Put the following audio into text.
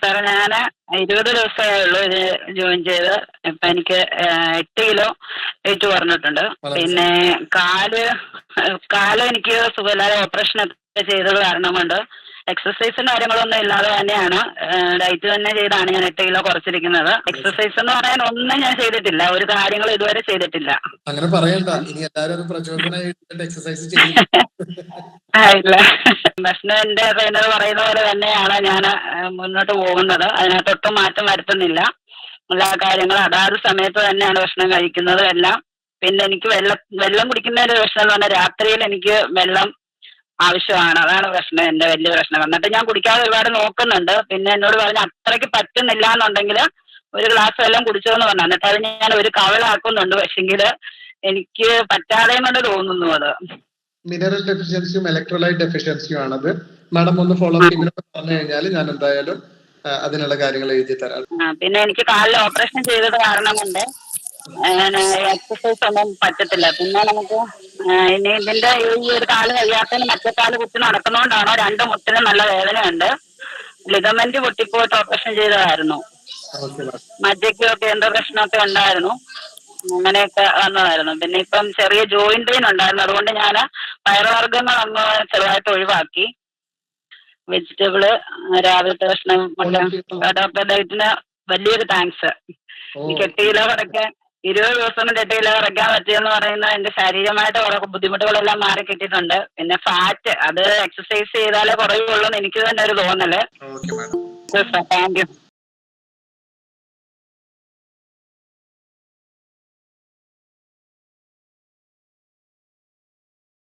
സാറേ ഞാൻ ഇരുപത് ദിവസമേ ഉള്ളൂ ഇത് ജോയിൻ ചെയ്ത്. ഇപ്പൊ എനിക്ക് എട്ട് കിലോ വെയിറ്റ് കുറഞ്ഞിട്ടുണ്ട്. പിന്നെ കാൽ കാൽ എനിക്ക് സുഖമില്ലാതെ ഓപ്പറേഷൻ ഒക്കെ ചെയ്തത് കാരണം കൊണ്ട് എക്സസൈസും കാര്യങ്ങളൊന്നും ഇല്ലാതെ തന്നെയാണ്. ഡയറ്റ് തന്നെ ചെയ്താണ് ഞാൻ എട്ട് കിലോ കുറച്ചിരിക്കുന്നത്. എക്സസൈസ് എന്ന് പറയാൻ ഒന്നും ഞാൻ ചെയ്തിട്ടില്ല. ഒരു കാര്യങ്ങളും ഇതുവരെ ചെയ്തിട്ടില്ല. അങ്ങനെ പറയണ്ട. ഇനി എല്ലാരും പ്രചോദനം എക്സസൈസ് ചെയ്യും. ആ, ഇല്ല ഭക്ഷണം എന്റെ ട്രെയിനർ പറയുന്ന പോലെ തന്നെയാണ് ഞാൻ മുന്നോട്ട് പോകുന്നത്. അതിനകത്ത് ഒട്ടും മാറ്റം വരുത്തുന്നില്ല. എല്ലാ കാര്യങ്ങളും അതാത് സമയത്ത് തന്നെയാണ് ഭക്ഷണം കഴിക്കുന്നത് എല്ലാം. പിന്നെ എനിക്ക് വെള്ളം വെള്ളം കുടിക്കുന്നതിന്റെ പ്രശ്നം എന്ന് പറഞ്ഞാൽ രാത്രിയിൽ എനിക്ക് വെള്ളം ആവശ്യമാണ്. അതാണ് പ്രശ്നം എന്റെ വലിയ പ്രശ്നം. എന്നിട്ട് ഞാൻ കുടിക്കാതെ ഒരുപാട് നോക്കുന്നുണ്ട്. പിന്നെ എന്നോട് പറഞ്ഞ അത്രയ്ക്ക് പറ്റുന്നില്ല എന്നുണ്ടെങ്കിൽ ഒരു ഗ്ലാസ് വെള്ളം കുടിച്ചോന്ന് പറഞ്ഞു. എന്നിട്ട് അത് ഞാൻ ഒരു കവളാക്കുന്നുണ്ട്. പക്ഷെങ്കിൽ എനിക്ക് പറ്റാതെ കൊണ്ട് തോന്നുന്നു അത്. മിനറൽ ഡെഫിഷ്യൻസിയും ഇലക്ട്രോലൈറ്റ് ഡെഫിഷ്യൻസിയും ആണത്. മാഡം ഒന്ന് ഫോളോ ഇങ്ങനെ പറഞ്ഞു കഴിഞ്ഞാൽ ഞാൻ എന്തായാലും അതിനുള്ള കാര്യങ്ങൾ എഴുതി തരാം. പിന്നെ എനിക്ക് കാലിൽ ഓപ്പറേഷൻ ചെയ്തത് കാരണം കൊണ്ട് എക്സസൈസ് ഒന്നും പറ്റത്തില്ല. പിന്നെ നമുക്ക് ഇനി ഇതിന്റെ ഈ ഒരു കാൽ കഴിയാത്തതിന് മറ്റേ കാൽ കുത്തി നടക്കുന്നോണ്ടാണോ രണ്ട് മുട്ടിനും നല്ല വേദനയുണ്ട്. ലിഗമെന്റ് പൊട്ടിപ്പോയിട്ട് ഓപ്പറേഷൻ ചെയ്തതായിരുന്നു. മജ്ജയ്ക്കൊക്കെ എന്തോ പ്രശ്നമൊക്കെ ഉണ്ടായിരുന്നു. അങ്ങനെയൊക്കെ വന്നതായിരുന്നു. പിന്നെ ഇപ്പം ചെറിയ ജോയിന്റ് പെയിൻ ഉണ്ടായിരുന്നു. അതുകൊണ്ട് ഞാൻ പയറുവർഗങ്ങൾ അങ്ങ് ചെറുതായിട്ട് ഒഴിവാക്കി. വെജിറ്റബിൾ രാവിലത്തെ ഭക്ഷണം ഡോക്ടർ ഡയറ്റിന് വലിയൊരു താങ്ക്സ് എനിക്ക് എട്ട് കിലോ കുറയ്ക്കാൻ ഇരുപത് ദിവസം കൊണ്ട് എട്ട് കിലോ കുറയ്ക്കാൻ പറ്റിയെന്ന് പറയുന്നത് എന്റെ ശാരീരികമായിട്ട് കുറെ ബുദ്ധിമുട്ടുകളെല്ലാം മാറി കിട്ടിയിട്ടുണ്ട്. പിന്നെ ഫാറ്റ് അത് എക്സസൈസ് ചെയ്താലേ കുറയുള്ളൂ എന്ന് എനിക്ക് തന്നെ ഒരു തോന്നൽ. Thank you